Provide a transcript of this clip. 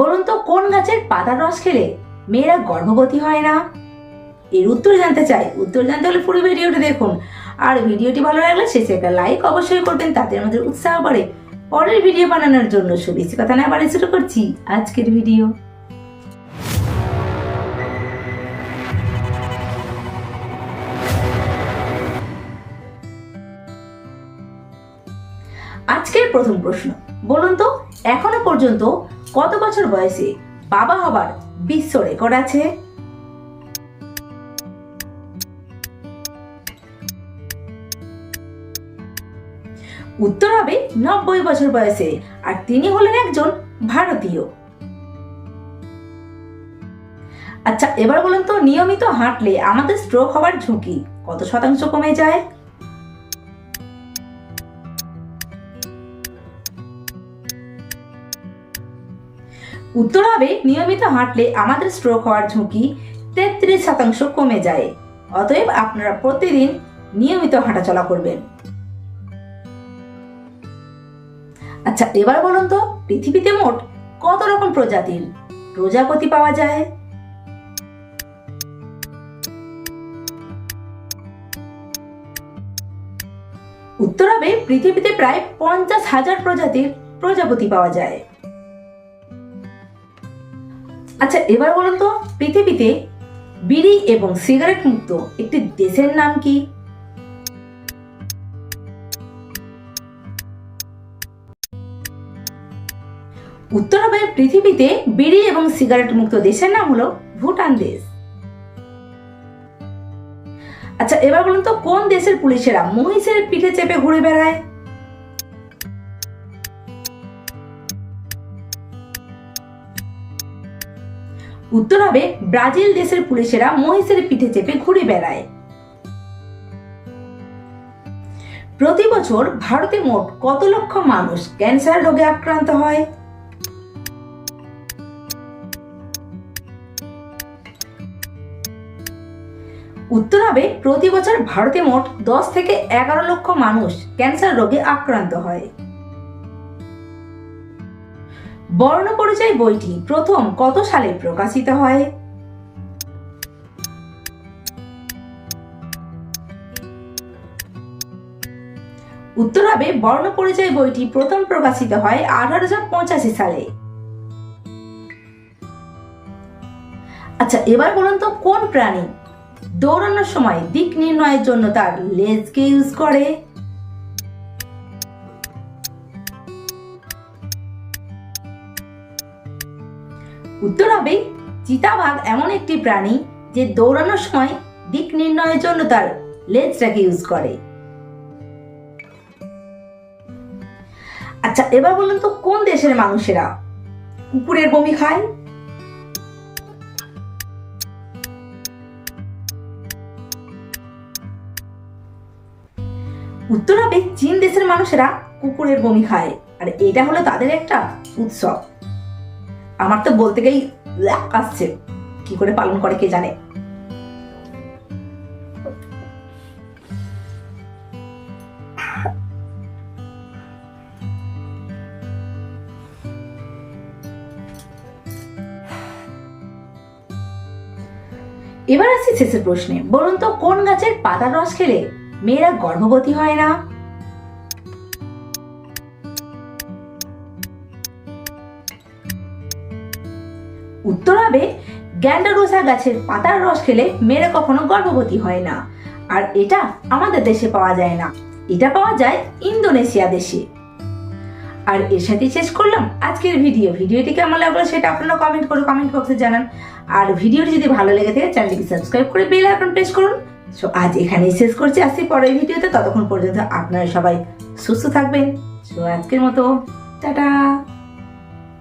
বলুন তো, কোন গাছের পাতার রস খেলে মেয়েরা গর্ভবতী হয় না? এর উত্তর জানতে চাই। উত্তর জানতে হলে পুরো ভিডিওটি দেখুন। আর ভিডিওটি ভালো লাগলে শেষে একটা লাইক অবশ্যই করবেন, তাতে আমাদের উৎসাহ বাড়ে পরের ভিডিও বানানোর জন্য। বেশি কথা না বাড়ি শুরু করছি আজকের ভিডিও। আজকের প্রথম প্রশ্ন। বলুন তো, এখনও পর্যন্ত কত বছর বয়সে বাবা হবার বিশ্ব রেকর্ড আছে? উত্তর হবে নব্বই বছর বয়সে, আর তিনি হলেন একজন ভারতীয়। আচ্ছা এবার বলুন তো, নিয়মিত হাঁটলে আমাদের স্ট্রোক হওয়ার ঝুঁকি কত শতাংশ কমে যায়? উত্তর হবে, নিয়মিত হাঁটলে আমাদের স্ট্রোক হওয়ার ঝুঁকি তেত্রিশ শতাংশ কমে যায়। অতএব আপনারা প্রতিদিন নিয়মিত হাঁটাচলা করবেন। আচ্ছা এবার বলুন তো, পৃথিবীতে মোট কত রকম প্রজাতির প্রজাপতি পাওয়া যায়? উত্তর হবে, পৃথিবীতে প্রায় পঞ্চাশ হাজার প্রজাতির প্রজাপতি পাওয়া যায়। আচ্ছা এবার বলুন তো, পৃথিবীতে বিড়ি এবং সিগারেট মুক্ত একটি দেশের নাম কি? উত্তর হবে, পৃথিবীতে বিড়ি এবং সিগারেট মুক্ত দেশের নাম হলো ভুটান দেশ। আচ্ছা এবার বলুন তো, কোন দেশের পুলিশেরা মহিষের পিঠে চেপে ঘুরে বেড়ায়? উত্তর হবে, ব্রাজিল দেশের পুলিশেরা মহিষের পিঠে চেপে ঘুরে বেড়ায়। প্রতি বছর ভারতে মোট কত লক্ষ মানুষ ক্যান্সার রোগে আক্রান্ত হয়? উত্তর হবে, প্রতি বছর ভারতে মোট দশ থেকে এগারো লক্ষ মানুষ ক্যান্সার রোগে আক্রান্ত হয়। বর্ণ পরিচয় বইটি প্রথম কত সালে প্রকাশিত হয়? উত্তর হবে বর্ণ পরিচয় বইটি প্রথম প্রকাশিত হয় আঠারোশো পঁচাশি সালে। আচ্ছা এবার বলুন তো, কোন প্রাণী দৌড়ানোর সময় দিক নির্ণয়ের জন্য তার লেজকে ইউজ করে? উত্তর হবে, চিতাবাঘ এমন একটি প্রাণী যে দৌড়ানোর সময় দিক নির্ণয়ের জন্য তার লেজটাকে ইউজ করে। আচ্ছা এবার বলুন তো, কোন দেশের মানুষেরা কুকুরের বমি খায়? উত্তর হবে, চীন দেশের মানুষেরা কুকুরের বমি খায়, আর এটা হলো তাদের একটা উৎসব। আমার তো বলতে ল্যাক আসছে। কি করে পালন করে কে জানে? এবার আসছি শেষের প্রশ্নে। বলুন তো, কোন গাছের পাতার রস খেলে মেয়েরা গর্ভবতী হয় না? উত্তর হবে, গ্যান্ডারোসা গাছের পাতার রস খেলে মেয়েরা কখনো গর্ভবতী হয় না। আর এটা আমাদের দেশে পাওয়া যায় না। এটা পাওয়া যায় ইন্দোনেশিয়া দেশে। আর এর সাথে শেষ করলাম আজকের ভিডিও। ভিডিওটি কেমন লাগল সেটা আপনারা কমেন্ট করে কমেন্ট বক্সে জানান। আর ভিডিওটি যদি ভালো লেগে থাকে, চ্যানেলটিকে সাবস্ক্রাইব করে বেল আইকন প্রেস করুন। সো আজ এখানেই শেষ করছি। আসছি পরের ভিডিওতে। ততক্ষণ পর্যন্ত আপনারা সবাই সুস্থ থাকবেন। সো আজকের মতো। টাটা!